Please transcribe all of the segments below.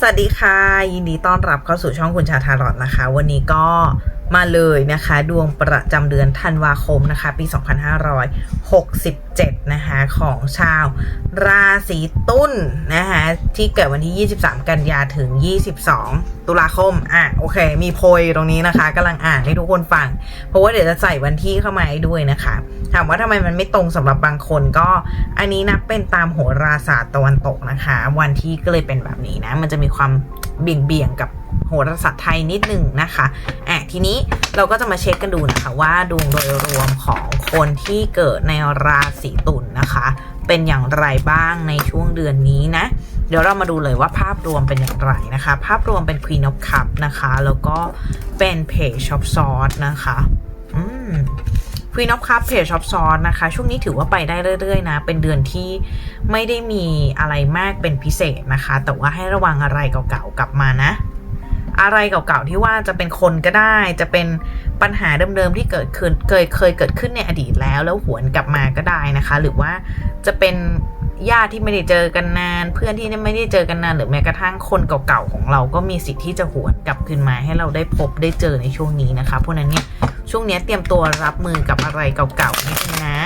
สวัสดีค่ะ ยินดีต้อนรับเข้าสู่ช่องคุณชาทารอดนะคะ วันนี้ก็ มาเลยนะคะ ดวงประจำเดือนธันวาคมนะคะ ปี 2567 นะคะของชาวราศีตุลนะคะที่เกิดวันที่ 23 กันยาถึง 22 ตุลาคม อะ โอเค มีโพยตรงนี้นะคะกำลังอ่านให้ทุกคนฟัง เพราะว่าเดี๋ยวจะใส่วันที่เข้ามาให้ด้วยนะคะ ถามว่าทำไมมันไม่ตรงสำหรับบางคนก็อันนี้นับเป็นตามโหราศาสตร์ตะวันตกนะคะ วันที่ก็เลยเป็นแบบนี้นะ มันจะมีความเบี่ยงเบี่ยงกับ โหราศาสตร์ไทยนิดหนึ่งนะคะอะทีนี้เราก็จะมาเช็คกันดูนะคะว่าดวงโดยรวมของคนที่เกิดในราศีตุลนนะคะ เป็นอย่างไรบ้างในช่วงเดือนนี้นะ เดี๋ยวเรามาดูเลยว่าภาพรวมเป็นอย่างไรนะคะ ภาพรวมเป็น Queen of Cup นะคะ แล้วก็เป็น Page of Swords นะคะอืม Queen of Cup Page of Swords นะคะ ช่วงนี้ถือว่าไปได้เรื่อยๆนะ เป็นเดือนที่ไม่ได้มีอะไรมากเป็นพิเศษนะคะ แต่ว่าให้ระวังอะไรเก่าๆกลับมานะ อะไรเก่าๆที่ว่าจะเป็นคนก็ได้ จะเป็นปัญหาเดิมๆที่เกิดขึ้นเคยเคยเกิดขึ้นในอดีตแล้ว แล้วหวนกลับมาก็ได้นะคะ หรือว่าจะเป็นญาติที่ไม่ได้เจอกันนาน เพื่อนที่ไม่ได้เจอกันนาน หรือแม้กระทั่งคนเก่าๆของเราก็มีสิทธิ์ที่จะหวนกลับคืนมาให้เราได้พบได้เจอในช่วงนี้นะคะเพราะฉะนั้นเนี่ยช่วงนี้เตรียมตัวรับมือกับอะไรเก่าๆนิดนึงนะ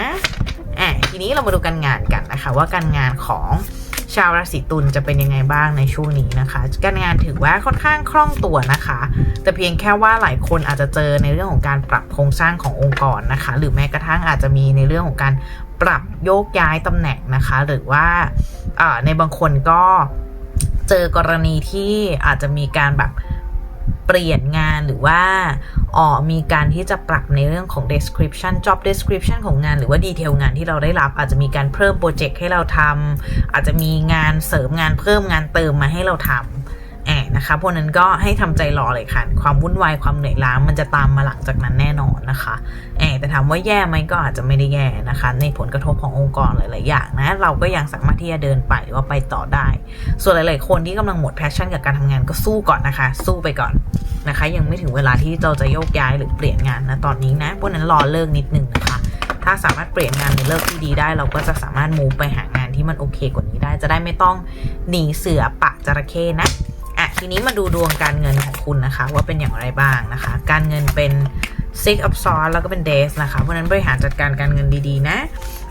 อะทีนี้เรามาดูการงานกันนะคะ ว่าการงานของ ชาวราศีตุลจะเป็นยังไงบ้างในช่วงนี้นะคะ การงานถือว่าค่อนข้างคล่องตัวนะคะ แต่เพียงแค่ว่าหลายคนอาจจะเจอในเรื่องของการปรับโครงสร้างขององค์กรนะคะ หรือแม้กระทั่งอาจจะมีในเรื่องของการปรับโยกย้ายตำแหน่งนะคะ หรือว่าในบางคนก็เจอกรณีที่อาจจะมีการแบบ ปลี่ยนงานหรือว่าอ๋อมีการที่จะปรับในเรื่องของ description job description ของงาน หรือว่าดีเทลงานที่เราได้รับ อาจจะมีการเพิ่มโปรเจกต์ให้เราทำอาจจะมีงานเสริมงานเพิ่มงานเติมมาให้เราทำแอบนะคะพวกนั้นก็ให้ทำใจรอเลยค่ะ ความวุ่นวายความเหนื่อยล้ามันจะตามมาหลังจากนั้นแน่นอนนะคะแอบแต่ถามว่าแย่ไหมก็อาจจะไม่ได้แย่นะคะ ในผลกระทบขององค์กรหลาย ๆ อย่างนะ เราก็ยังสามารถที่จะเดินไปหรือว่าไปต่อได้ ส่วนหลาย ๆ คนที่กำลังหมดแพชชั่นกับการทำงานก็สู้ก่อนนะคะ สู้ไปก่อน นะคะ ยังไม่ถึงเวลาที่เราจะโยกย้ายหรือเปลี่ยนงานนะตอนนี้นะพวกนั้นรอเลิกนิดนึงนะคะ ถ้าสามารถเปลี่ยนงานหรือเลิกที่ดีได้ เราก็จะสามารถมูไปหางานที่มันโอเคกว่านี้ได้ จะได้ไม่ต้องหนีเสือปะจระเข้นะอะทีนี้มาดูดวงการเงินของคุณนะคะ ว่าเป็นอย่างไรบ้างนะคะ การเงินเป็น six of swords แล้วก็เป็น days นะคะเพราะนั้นบริหารจัดการการเงินดีๆ นะ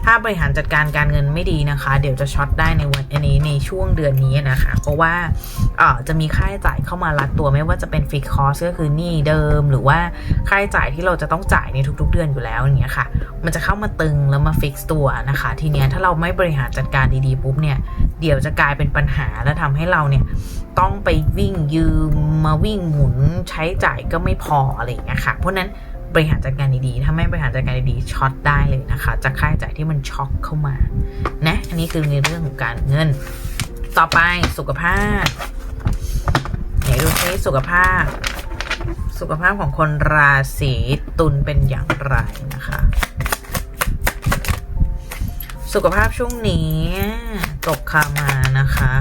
ถ้าบริหารจัดการการเงินไม่ดีนะคะ เดี๋ยวจะช็อตได้ในวันนี้ในช่วงเดือนนี้นะคะ เพราะว่าเออจะมีค่าใช้จ่ายเข้ามารัดตัวไม่ว่าจะเป็นฟิกคอสก็คือหนี้เดิม หรือว่าค่าใช้จ่ายที่เราจะต้องจ่ายในทุก ๆ เดือนอยู่แล้วอย่างเงี้ยค่ะ มันจะเข้ามาตึงแล้วมาฟิกตัวนะคะ ทีเนี้ยถ้าเราไม่บริหารจัดการดีๆปุ๊บเนี่ยเดี๋ยวจะกลายเป็นปัญหาและทำให้เราเนี่ยต้องไปวิ่งยืมมาวิ่งหมุนใช้จ่ายก็ไม่พออะไรอย่างเงี้ยค่ะเพราะนั้น บริหารจัดการดีๆ ถ้าไม่บริหารจัดการดีๆช็อตได้เลยนะคะ จากค่าใช้จ่ายที่มันช็อคเข้ามา นะ อันนี้คือในเรื่องของการเงิน ต่อไปสุขภาพไหนดูซิสุขภาพ สุขภาพของคนราศีตุลเป็นอย่างไรนะคะ สุขภาพช่วงนี้ตกคามานะคะ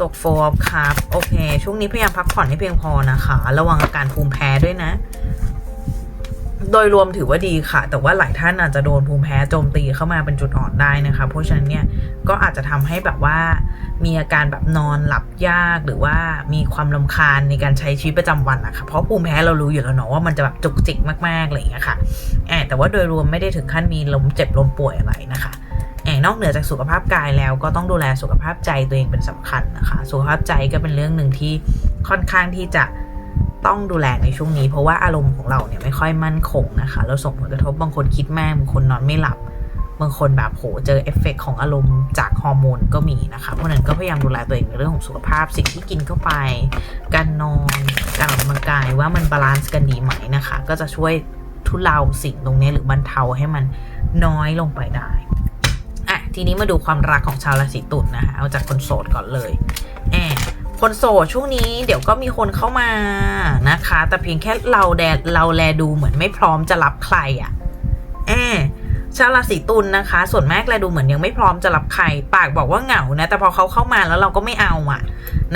ตกโฟบครับ โอเค ช่วงนี้พยายามพักผ่อนให้เพียงพอนะคะ ระวังอาการภูมิแพ้ด้วยนะ โดยรวมถือว่าดีค่ะ แต่ว่าหลายท่านอาจจะโดนภูมิแพ้โจมตีเข้ามาเป็นจุดอ่อนได้นะคะ เพราะฉะนั้นเนี่ยก็อาจจะทำให้แบบว่ามีอาการแบบนอนหลับยากหรือว่ามีความลำคาญในการใช้ชีวิตประจำวันนะคะเพราะภูมิแพ้เรารู้อยู่แล้วเนาะว่ามันจะแบบจุกจิกมากๆอะไรอย่างเงี้ยค่ะแอบแต่ว่าโดยรวมไม่ได้ถึงขั้นมีลมเจ็บลมป่วยอะไรนะคะแอบนอกเหนือจากสุขภาพกายแล้วก็ต้องดูแลสุขภาพใจตัวเองเป็นสำคัญนะคะ สุขภาพใจก็เป็นเรื่องหนึ่งที่ค่อนข้างที่จะ ต้องดูแลในช่วงนี้ เพราะว่าอารมณ์ของเราเนี่ยไม่ค่อยมั่นคงนะคะแล้วส่งผลกระทบบางคนคิดมากบางคนนอนไม่หลับบางคนแบบโหเจอเอฟเฟกของอารมณ์จากฮอร์โมนก็มีนะคะ เพราะนั้นก็พยายามดูแลตัวเองในเรื่องของสุขภาพ สิ่งที่กินเข้าไป การนอน การออกกำลังกายว่ามันบาลานซ์กันดีไหมนะคะ ก็จะช่วยทุเลาสิ่งตรงนี้หรือบรรเทาให้มันน้อยลงไปได้ อะ ทีนี้มาดูความรักของชาวราศีตุลนะคะ เอาจากคนโสดก่อนเลย คนโสดช่วงนี้เดี๋ยวก็มีคนเข้ามานะคะ แต่เพียงแค่เราแดเราแลดูเหมือนไม่พร้อมจะรับใครอะ่ะแอบชาวราศีตุลนะคะ ส่วนมากแลดูเหมือนยังไม่พร้อมจะรับใคร ปากบอกว่าเหงานะแต่พอเขาเข้ามาแล้วเราก็ไม่เอาอะ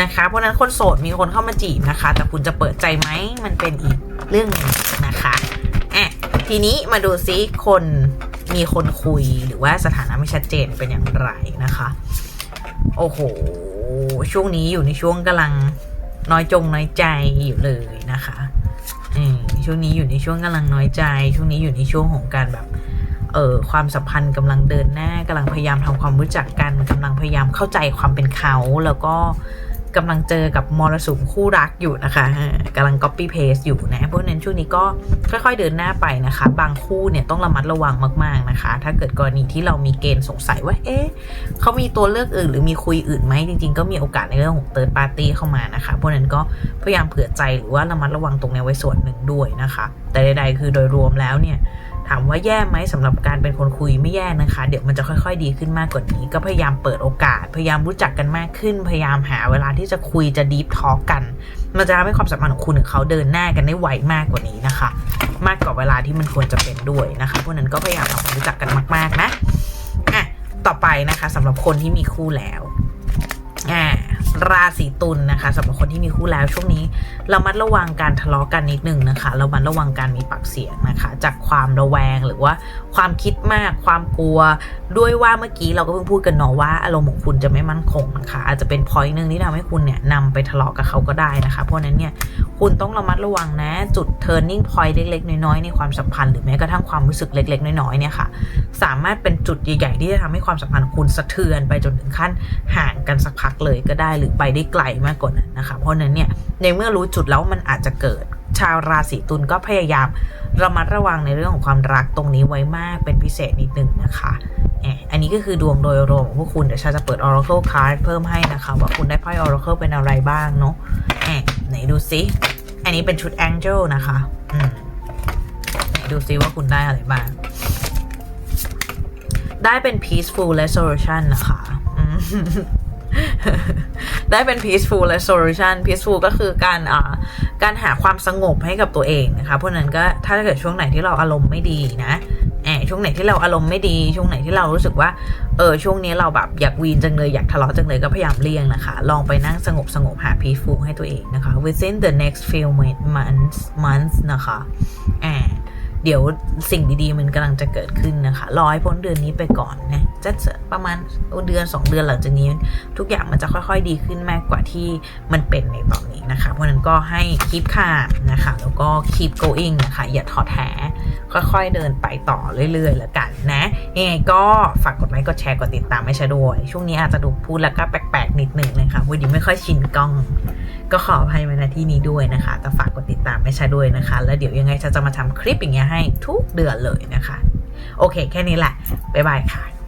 นะคะ เพราะนั้นคนโสดมีคนเข้ามาจีบนะคะ แต่คุณจะเปิดใจไหมมันเป็นอีกเรื่องหนึงนะคะอะทีนี้มาดูซิคนมีคนคุยหรือว่าสถานะไม่ชัดเจนเป็นอย่างไรนะคะ โอ้โห ช่วงนี้อยู่ในช่วงกำลังน้อยจงน้อยใจอยู่เลยนะคะช่วงนี้อยู่ในช่วงกำลังน้อยใจ ช่วงนี้อยู่ในช่วงของการแบบเออความสัมพันธ์กำลังเดินหน้ากำลังพยายามทำความรู้จักกันกำลังพยายามเข้าใจความเป็นเขาแล้วก็ กำลังเจอกับมรสุมคู่รักอยู่นะคะกำลัง copy paste อยู่นะเพราะนั้นช่วงนี้ก็ค่อย ๆ เดินหน้าไปนะคะ บางคู่เนี่ยต้องระมัดระวังมากๆนะคะ ถ้าเกิดกรณีที่เรามีเกณฑ์สงสัยว่า เอ๊ะเขามีตัวเลือกอื่น หรือมีคุยอื่นไหมจริง ๆ ก็มีโอกาสในเรื่องของ third party เข้ามานะคะเพราะนั้นก็พยายามเผื่อใจหรือว่าระมัดระวังตรงนี้ไว้ส่วนหนึ่งด้วยนะคะ แต่ใดๆคือโดยรวมแล้วเนี่ย ถามว่าแย่ไหมสำหรับการเป็นคนคุยไม่แย่นะคะ เดี๋ยวมันจะค่อยๆ ดีขึ้นมากกว่านี้ ก็พยายามเปิดโอกาส พยายามรู้จักกันมากขึ้น พยายามหาเวลาที่จะคุยจะดีฟทอ k กัน มันจะทำให้ความสัมพันธ์ของคุณกับเขาเดินหน้ากันได้ไวมากกว่านี้นะคะ มากกว่าเวลาที่มันควรจะเป็นด้วยนะคะเพราะนั้นก็พยายามทำความรู้จักกันมาก ๆนะอะต่อไปนะคะสำหรับคนที่มีคู่แล้วอ่า ราศีตุลนะคะสำหรับคนที่มีคู่แล้วช่วงนี้เรามัดระวังการทะเลาะกันนิดนึงนะคะเรามัดระวังการมีปากเสียงนะคะ จากความระแวงหรือว่าความคิดมากความกลัว ด้วยว่าเมื่อกี้เราก็เพิ่งพูดกันเนาะว่าอารมณ์ของคุณจะไม่มั่นคงนะคะอาจจะเป็นพอยต์หนึ่งที่ทำให้คุณเนี่ยนำไปทะเลาะกับเขาก็ได้นะคะ เพราะนั้นเนี่ย คุณต้องระมัดระวังนะ จุด turning point เล็ก ๆ น้อยๆในความสัมพันธ์หรือแม้กระทั่งความรู้สึกเล็ก ๆ น้อยๆเนี่ยค่ะ สามารถเป็นจุดใหญ่ๆที่จะทำให้ความสัมพันธ์คุณสะเทือนไปจนถึงขั้นห่างกันสักพักเลยก็ได้หรือไปได้ไกลมากกว่านั้นนะคะ เพราะนั้นเนี่ยในเมื่อรู้จุดแล้วมันอาจจะเกิดชาวราศีตุลก็พยายามระมัดระวังในเรื่องของความรักตรงนี้ไว้มากเป็นพิเศษนิดนึงนะคะแอบอันนี้ก็คือดวงโดยรวมของพวกคุณ เดี๋ยวชาจะเปิด Oracle Card เพิ่มให้นะคะ ว่าคุณได้ไพ่ Oracle เป็นอะไรบ้างเนาะไหนดูซิอันนี้เป็นชุด Angel นะคะไหนดูซิว่าคุณได้อะไรบ้าง ได้เป็น peaceful resolution นะคะได้เป็น peaceful resolution peaceful ก็คือการอ่าการหาความสงบให้กับตัวเองนะคะ เพราะนั้นก็ถ้าเกิดช่วงไหนที่เราอารมณ์ไม่ดีนะ ช่วงไหนที่เราอารมณ์ไม่ดี ช่วงไหนที่เรารู้สึกว่า เออ ช่วงนี้เราแบบอยากวีนจังเลย อยากทะเลาะจังเลยก็พยายามเลี่ยงนะคะ ลองไปนั่งสงบสงบหา peaceful ให้ตัวเองนะคะ within the next few months months นะคะแอบเดี๋ยวสิ่งดีๆมันกำลังจะเกิดขึ้นนะคะ รอให้พ้นเดือนนี้ไปก่อนนะจะประมาณเดือน 2 เดือนหลังจากนี้ ทุกอย่างมันจะค่อยๆดีขึ้นมากกว่าที่มันเป็นในตอนนี้นะคะ เพราะนั้นก็ให้ keep calm นะคะ แล้วก็ keep going นะคะ อย่าท้อแท้ ค่อยๆเดินไปต่อเรื่อยๆแล้วกันนะยังไงก็ฝากกดไลค์กดแชร์กดติดตามไม่ใช่ด้วย ช่วงนี้อาจจะดูพูดแล้วก็แปลกๆนิดหนึ่งเลยค่ะวันนี้ไม่ค่อยชินกล้อง ก็ขออภัยมาณที่นี้ด้วยนะคะ แต่ฝากกดติดตามไม่ใช่ด้วยนะคะ แล้วเดี๋ยวยังไงจะจะมาทำคลิปอย่างเงี้ยให้ทุกเดือนเลยนะคะ โอเค แค่นี้แหละบ๊ายบายค่ะ